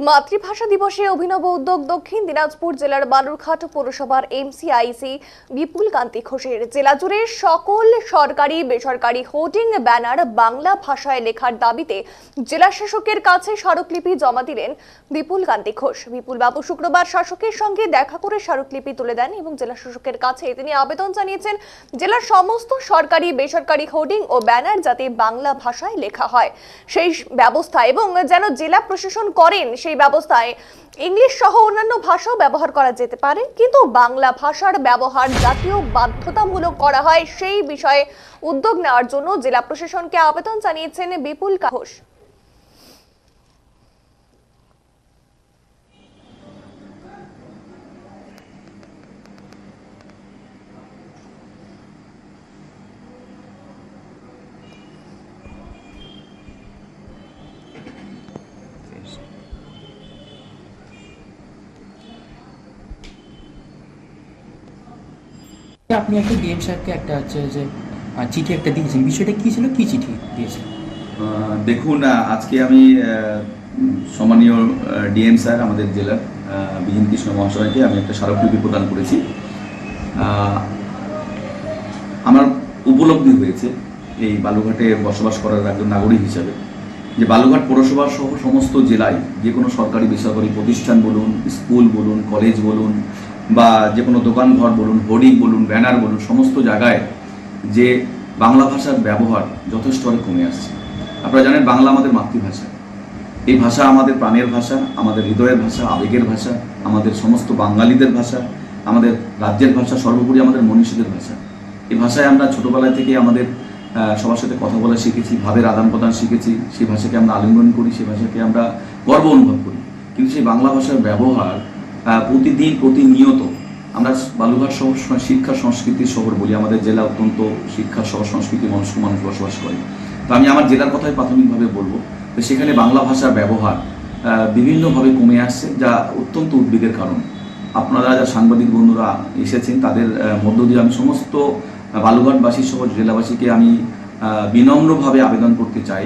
মাতৃভাষা দিবসে অভিনব উদ্যোগ দক্ষিণ দিনাজপুর জেলার বালুরঘাট পৌরসভার এমসিআইসি বিপুল কান্তি ঘোষের। জেলা জুড়ে সকল সরকারি, বেসরকারি হোর্ডিং ব্যানার বাংলা ভাষায় লেখার দাবিতে জেলা শাসকের কাছে স্মারকলিপি জমা দিলেন বিপুল কান্তি ঘোষ। বিপুল বাবু শুক্রবার শাসকের সঙ্গে দেখা করে স্মারকলিপি তুলে দেন এবং জেলা শাসকের কাছে তিনি আবেদন জানিয়েছেন জেলার সমস্ত সরকারি, বেসরকারি হোর্ডিং ও ব্যানার যাতে বাংলা ভাষায় লেখা হয়। সেই ব্যবস্থা এবং যেন জেলা প্রশাসন করেন সেই ব্যবস্থায় ইংলিশ সহ অন্যান্য ভাষাও ব্যবহার করা যেতে পারে, কিন্তু বাংলা ভাষার ব্যবহার জাতীয় বাধ্যতামূলক করা হয় সেই বিষয়ে উদ্যোগ নেওয়ার জন্য জেলা প্রশাসনকে আবেদন জানিয়েছেন বিপুল ঘোষ আপনি একটা ডিএম সাহেবকে একটা হচ্ছে যে চিঠি একটা দিয়েছেন, বিষয়টা কী ছিল? কী চিঠি দিয়েছেন? দেখুন আজকে আমি সম্মানীয় ডিএম স্যার, আমাদের জেলার বিজন কৃষ্ণ মহাশয়কে আমি একটা স্মারকলিপি প্রদান করেছি। আমার উপলব্ধি হয়েছে এই বালুঘাটে বসবাস করার একজন নাগরিক হিসাবে। যে বালুঘাট পৌরসভা সহ সমস্ত জেলায় যে কোনো সরকারি, বেসরকারি প্রতিষ্ঠান বলুন, স্কুল বলুন, কলেজ বলুন বা যে কোনো দোকানঘর বলুন, হোর্ডিং বলুন, ব্যানার বলুন, সমস্ত জায়গায় যে বাংলা ভাষার ব্যবহার যথেষ্ট হারে কমে আসছে। আপনারা জানেন বাংলা আমাদের মাতৃভাষা। এই ভাষা আমাদের প্রাণের ভাষা, আমাদের হৃদয়ের ভাষা, আবেগের ভাষা, আমাদের সমস্ত বাঙালিদের ভাষা, আমাদের রাজ্যের ভাষা, সর্বোপরি আমাদের মনীষীদের ভাষা। এই ভাষায় আমরা ছোটোবেলা থেকে আমাদের সবার সাথে কথা বলা শিখেছি, ভাবের আদান প্রদান শিখেছি, সেই ভাষাকে আমরা আলিঙ্গন করি, সেই ভাষাকে আমরা গর্ব অনুভব করি। কিন্তু সেই বাংলা ভাষার ব্যবহার প্রতিদিন প্রতিনিয়ত আমরা বালুঘাট শহর শিক্ষা সংস্কৃতির শহর বলি, আমাদের জেলা অত্যন্ত শিক্ষা শহর সংস্কৃতি মানুষ মানুষ বসবাস করে। তো আমি আমার জেলার কথাই প্রাথমিকভাবে বলব তো সেখানে বাংলা ভাষার ব্যবহার বিভিন্নভাবে কমে আসছে, যা অত্যন্ত উদ্বেগের কারণ। আপনারা যা সাংবাদিক বন্ধুরা এসেছেন, তাদের মধ্য দিয়ে আমি সমস্ত বালুঘাটবাসী সহ জেলাবাসীকে আমি বিনম্রভাবে আবেদন করতে চাই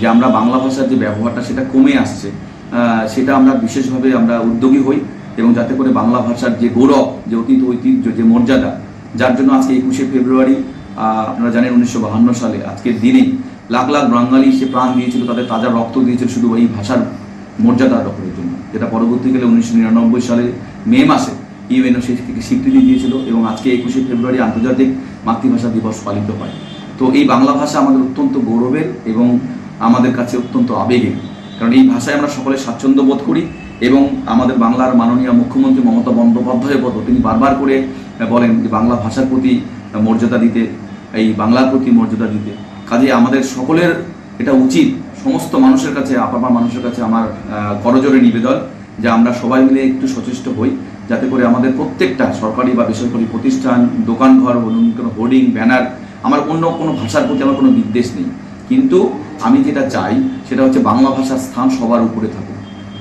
যে আমরা বাংলা ভাষার যে ব্যবহারটা সেটা কমে আসছে। সেটা আমরা বিশেষভাবে আমরা উদ্যোগী হই। এবং যাতে করে বাংলা ভাষার যে গৌরব, যে অতীত ঐতিহ্য, যে মর্যাদা, যার জন্য আজকে একুশে ফেব্রুয়ারি আপনারা জানেন উনিশশো বাহান্ন সালে আজকের দিনেই লাখ লাখ বাঙালি সে প্রাণ দিয়েছিল, তাদের তাজা রক্ত দিয়েছিল শুধু এই ভাষার মর্যাদা রক্ষণের জন্য। যেটা পরবর্তীকালে উনিশশো নিরানব্বই সালে মে মাসে ইউএনও সেটিকে স্বীকৃতি দিয়েছিল এবং আজকে একুশে ফেব্রুয়ারি আন্তর্জাতিক মাতৃভাষা দিবস পালিত হয়। তো এই বাংলা ভাষা আমাদের অত্যন্ত গৌরবের এবং আমাদের কাছে অত্যন্ত আবেগের। কারণ এই ভাষায় আমরা সকলে স্বাচ্ছন্দ্য বোধ করি এবং আমাদের বাংলার মাননীয় মুখ্যমন্ত্রী মমতা বন্দ্যোপাধ্যায়ের মতো তিনি বারবার করে বলেন যে বাংলা ভাষার প্রতি মর্যাদা দিতে, এই বাংলার প্রতি মর্যাদা দিতে। কাজে আমাদের সকলের এটা উচিত, সমস্ত মানুষের কাছে আপামা মানুষের কাছে আমার করজোরে নিবেদন যে আমরা সবাই মিলে একটু সচেষ্ট হই, যাতে করে আমাদের প্রত্যেকটা সরকারি বা বেসরকারি প্রতিষ্ঠান, দোকানঘর বলুন, কোনো হোর্ডিং, ব্যানার, আমার অন্য কোনো ভাষার প্রতি আমার কোনো বিদ্বেষ নেই। কিন্তু আমি যেটা চাই, সেটা হচ্ছে বাংলা ভাষার স্থান সবার উপরে থাকুক।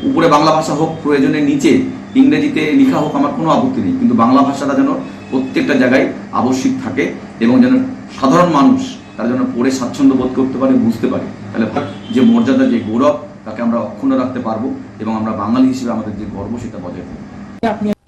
উপরে বাংলা ভাষা হোক প্রয়োজনের নিচে, ইংরেজিতে লেখা হোক, আমার কোনো আপত্তি নেই। কিন্তু বাংলা ভাষাটা যেন প্রত্যেকটা জায়গায় আবশ্যিক থাকে এবং যেন সাধারণ মানুষ তারা যেন পড়ে স্বাচ্ছন্দ্য বোধ করতে পারে, বুঝতে পারে। তাহলে যে মর্যাদা, যে গৌরব, তাকে আমরা অক্ষুণ্ণ রাখতে পারব এবং আমরা বাঙালি হিসেবে আমাদের যে গর্ব, সেটা বজায় থাকবে।